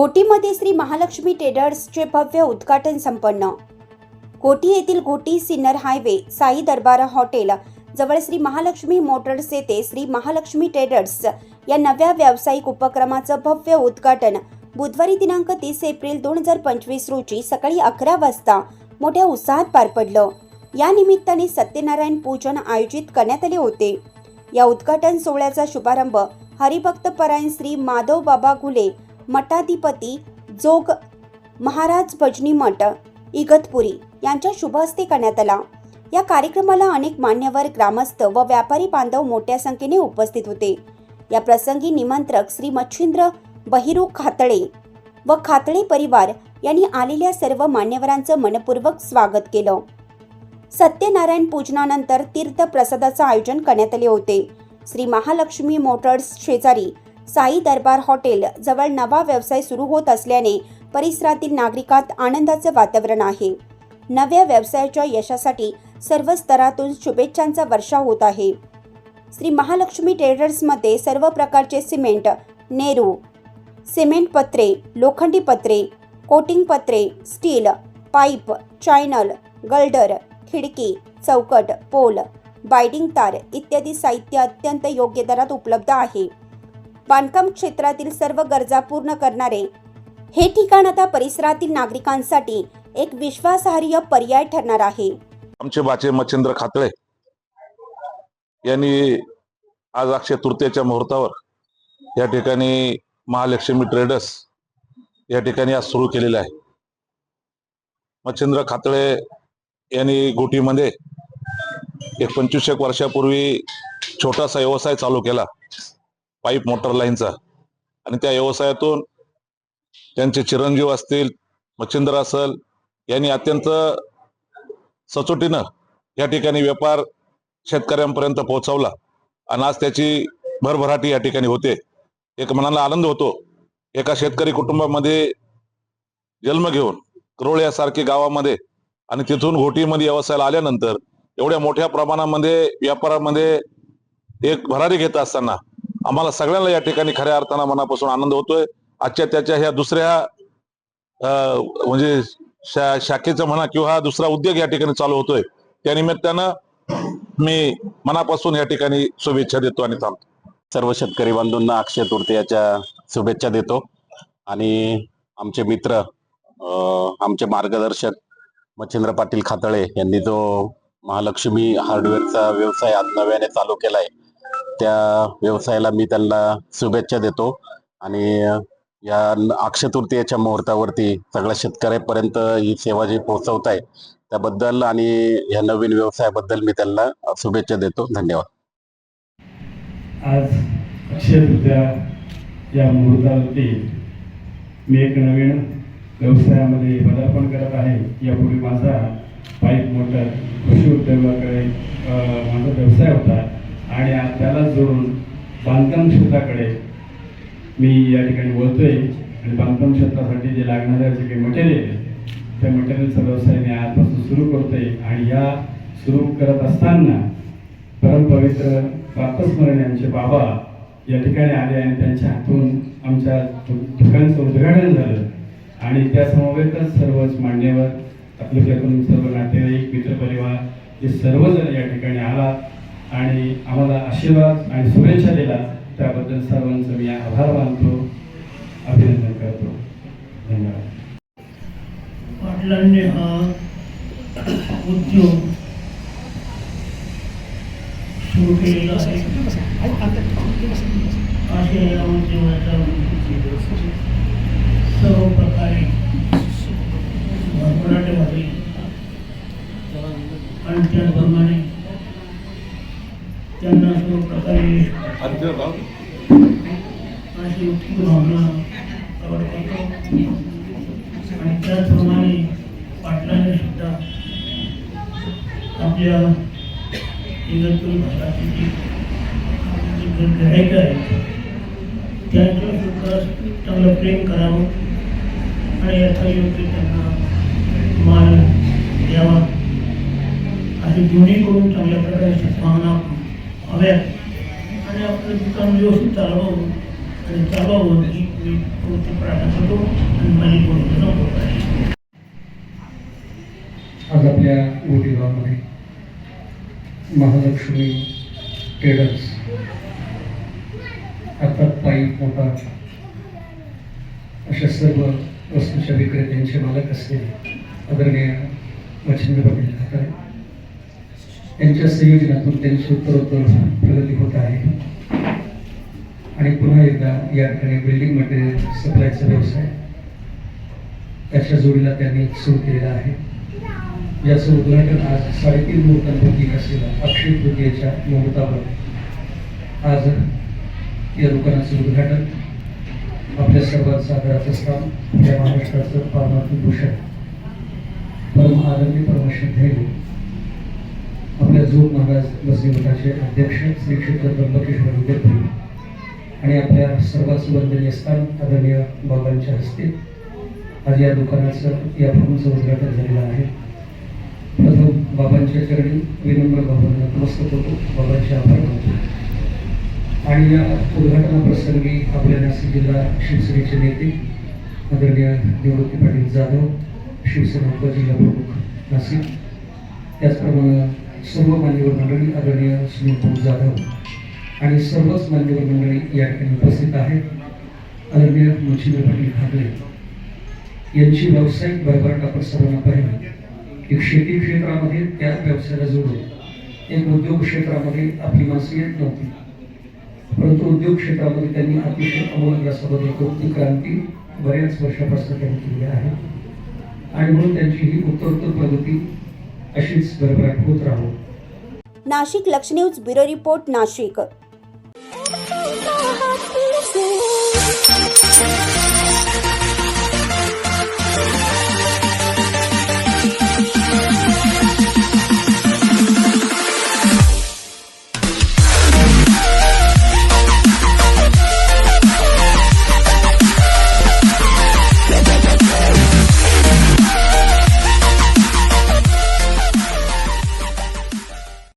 घोटीमध्ये श्री महालक्ष्मी ट्रेडर्सचे भव्य उद्घाटन संपन्न. घोटी येथील घोटी सिन्नर हायवे साई दरबार हॉटेल जवळ श्री महालक्ष्मी मोटर्स येथे श्री महालक्ष्मी ट्रेडर्स या नव्या व्यावसायिक उपक्रमाचं भव्य उद्घाटन बुधवारी दिनांक तीस एप्रिल दोन हजार पंचवीस रोजी सकाळी अकरा वाजता मोठ्या उत्साहात पार पडलं. या निमित्ताने सत्यनारायण पूजन आयोजित करण्यात आले होते. या उद्घाटन सोहळ्याचा शुभारंभ हरिभक्त परायण श्री माधव बाबा घुले मठाधिपती जोग महाराज भजनी मठ इगतपुरी यांच्या शुभ हस्ते करण्यात आला. या कार्यक्रमाला अनेक मान्यवर ग्रामस्थ व व्यापारी बांधव मोठ्या संख्येने उपस्थित होते. या प्रसंगी निमंत्रक श्री मच्छिंद्र बहिरू खातळे व खातळे परिवार यांनी आलेल्या सर्व मान्यवरांचं मनपूर्वक स्वागत केलं. सत्यनारायण पूजनानंतर तीर्थ प्रसादाचं आयोजन करण्यात आले होते. श्री महालक्ष्मी मोटर्स शेजारी साई दरबार हॉटेल जवळ नवा व्यवसाय सुरू होत असल्याने परिसरातील नागरिकात आनंदाचं वातावरण आहे. नव्या व्यवसायाच्या यशासाठी सर्व स्तरातून शुभेच्छांचा वर्षा होत आहे. श्री महालक्ष्मी ट्रेडर्समध्ये सर्व प्रकारचे सिमेंट नेरू सिमेंट पत्रे लोखंडी पत्रे कोटिंग पत्रे स्टील पाईप चायनल गल्डर खिडकी चौकट पोल बायडिंग तार इत्यादी साहित्य अत्यंत योग्य दरात उपलब्ध आहे. बांधकाम क्षेत्रातील सर्व गरजा पूर्ण करणारे. हे ठिकाण आता परिसरातील नागरिकांसाठी एक विश्वासार्ह पर्याय ठरणार आहे. आमचे बाचे मच्छिंद्र खातळे यांनी आज अक्षय तृतीयेच्या मुहूर्तावर या ठिकाणी महालक्ष्मी ट्रेडर्स या ठिकाणी आज सुरू केलेले आहे. मच्छिंद्र खातळे यांनी गोटीमध्ये एक पंचवीस एक वर्षापूर्वी छोटासा व्यवसाय चालू केला. पाईप मोटर लाईनचा. आणि त्या व्यवसायातून त्यांचे चिरंजीव असतील मच्छिंद्र असल यांनी अत्यंत सचोटीनं या ठिकाणी व्यापार शेतकऱ्यांपर्यंत पोहोचवला. आणि आज त्याची भरभराटी या ठिकाणी होते. एक मनाला आनंद होतो. एका शेतकरी कुटुंबामध्ये जन्म घेऊन करोळ यासारखे गावामध्ये आणि तिथून घोटीमध्ये व्यवसायाला आल्यानंतर एवढ्या मोठ्या प्रमाणामध्ये व्यापारामध्ये एक भरारी घेत असताना आम्हाला सगळ्यांना या ठिकाणी खऱ्या अर्थानं मनापासून आनंद होतोय. आजच्या त्याच्या ह्या दुसऱ्या अं, म्हणजे शा शाखेचं म्हणा किंवा हा दुसरा उद्योग या ठिकाणी चालू होतोय. त्या निमित्तानं मी मनापासून या ठिकाणी शुभेच्छा देतो आणि थांबतो. सर्व शेतकरी बांधूंना अक्षय तृतीयाच्या शुभेच्छा देतो. आणि आमचे मित्र अं, आमचे मार्गदर्शक मच्छिंद्र पाटील खातळे यांनी जो महालक्ष्मी हार्डवेअरचा व्यवसाय आज नव्याने चालू केलाय त्या व्यवसायाला मी त्यांना शुभेच्छा देतो. आणि या अक्षय तृतीयाच्या मुहूर्तावरती सगळ्या शेतकऱ्यापर्यंत ही सेवा जी पोहोचवत आहे त्याबद्दल आणि या नवीन व्यवसायाबद्दल मी त्यांना शुभेच्छा देतो. धन्यवाद. आज अक्षय तृतीया या मुहूर्तावरती मी एक नवीन व्यवसायामध्ये पदार्पण करत आहे. यापूर्वी माझा पाईप मोटर कृषी उद्योगाकडे माझा व्यवसाय होता. आणि त्याला जोडून बांधकाम क्षेत्राकडे मी या ठिकाणी बोलतोय आणि बांधकाम क्षेत्रासाठी जे लागणाऱ्या जे काही मटेरियल आहे त्या मटेरियलचा व्यवसाय मी आजपासून सुरू करतोय. आणि या सुरू करत असताना परमपवित्र प्रातस्मरणी आमचे बाबा या ठिकाणी आले आणि त्यांच्या हातून आमच्या दु- उद्घाटन झालं. आणि त्या समवेतच सर्वच मान्यवर आपल्याकडून सर्व नातेवाईक मित्रपरिवार हे सर्वजण या ठिकाणी आला आणि आम्हाला आशीर्वाद आणि शुभेच्छा दिला त्याबद्दल सर्वांचं मी आभार मानतो. अभिनंदन करतो. धन्यवाद. पाटलांनी हा उद्योग सुरू केलेला आहे. असे या उद्योगाचा प्रकारे अशी भावना आणि त्याचप्रमाणे पाटलाने सुद्धा आपल्या इगतपुरी भागातील जे ग्राहक आहेत त्यांचं सुद्धा चांगलं प्रेम करावं आणि याचा योग्य त्यांना मान द्यावा. असे दोन्हीकडून चांगल्या प्रकारे सद्भावना हव्यात. आणि आपलं दुकान व्यवस्थित चालवावं. आणि चालवावं ही मी पूर्ती प्रार्थना करतो आणि माझी बोलणं संपवत आहे. आज आपल्या गोरेगावमध्ये महालक्ष्मी ट्रेडर्स अर्थात पाईप मोटार अशा सर्व वस्तूच्या विक्रेत्यांचे मालक असलेले आदरणीय मच्छिंद्र पाटील ठाकरे. यांच्या संयोजनातून त्यांची उत्तरोत्तर प्रगती होत आहे. आणि पुन्हा एकदा या ठिकाणी बिल्डिंग मटेरियल सप्लायचा व्यवसाय त्याच्या जोडीला त्यांनी सुरू केलेला आहे. याचं उद्घाटन आज साडेतीन मुहूर्तांपैकी असलेल्या अक्षय तृतीयेच्या मुहूर्तावर आज या दुकानाचं उद्घाटन. आपल्या सर्वात आदराचं स्थान या महाराष्ट्राचं पारमार्थिक भूषण. परम आदरणीय परमश्रद्धेय आपल्या झूम महाराज बसरी अध्यक्ष श्री क्षेत्र ब्रह्मकेश्वर विद्यापीठ आणि आपल्या सर्वांचं वंदनीय स्थान आदरणीय बाबांच्या हस्ते. आज या दुकानाचं या भूमीचं उद्घाटन झालेलं आहे. प्रथम बाबांच्या चरणी विनम्र बाबांना नमस्कार होतो बाबांचे आभार मानतो. आणि या उद्घाटनाप्रसंगी आपल्या नाशिक जिल्हा शिवसेनेचे नेते आदरणीय निवृत्ती पाटील जाधव शिवसेना उपजिल्हा प्रमुख नाशिक. त्याचप्रमाणे सर्व मान्यवर मंडळी आदरणीय श्री भाऊ जाधव आणि सर्वच मान्यवर मंडळी या ठिकाणी उपस्थित आहेत. आदरणीय मुचिंद्र पाटील ठाकरे यांची व्यावसायिक भरभराट आपण सर्वांना पाहिली. एक शेती क्षेत्रामध्ये त्या व्यवसायाला जोडून एक उद्योग क्षेत्रामध्ये आपली माणसं येत नव्हती. परंतु उद्योग क्षेत्रामध्ये त्यांनी अतिशय अमोल यासोबत क्रांती बऱ्याच वर्षापासून त्यांनी केली आहे. आणि म्हणून त्यांची ही उत्तरोत्तर प्रगती अशीच भरभराट होत राहो Nashik Laksh news bureau report Nashik Thank you.